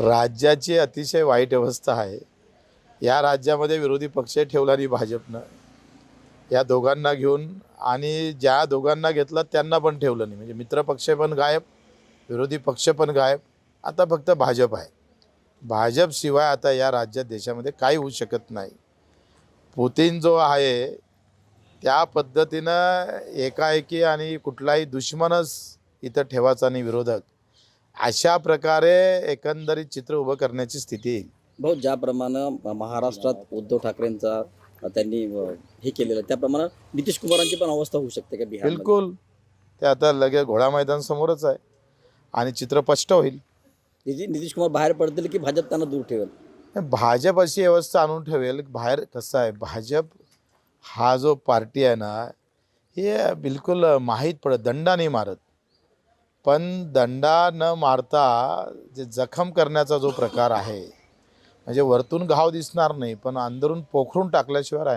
राज्याची अतिशय वाईट अवस्था आहे. या राज्यामध्ये विरोधी पक्ष ठेवला नाही भाजपनं. या दोघांना घेऊन आणि ज्या दोघांना घेतलं त्यांना पण ठेवलं नाही. म्हणजे मित्रपक्ष पण गायब विरोधी पक्ष पण गायब. आता फक्त भाजप आहे. भाजपशिवाय आता या राज्यात देशामध्ये काही होऊ शकत नाही. पुतीन जो आहे त्या पद्धतीनं एकाएकी आणि कुठलाही दुश्मनच इथं ठेवायचा नाही विरोधक. अशा प्रकारे एकंदरीत चित्र उभं करण्याची स्थिती येईल. भाऊ ज्याप्रमाणे महाराष्ट्रात उद्धव ठाकरेंचा त्यांनी हे केलेलं त्याप्रमाणे नितीश कुमारांची पण अवस्था होऊ शकते का बिहार बिलकुल. ते आता लगेच घोडा मैदान समोरच आहे आणि चित्र स्पष्ट होईल. नितीश कुमार बाहेर पडतील की भाजप त्यांना दूर ठेवेल? भाजप अशी व्यवस्था आणून ठेवेल. बाहेर कसं आहे? भाजप हा जो पार्टी आहे ना हे बिलकुल माहीत पडत दंडा नाही मारत. पण दंडा न मारता जे जखम करण्याचा जो प्रकार आहे म्हणजे वरतून घाव दिसणार नाही पण अंदरून पोखरून टाकल्याशिवाय आहे ना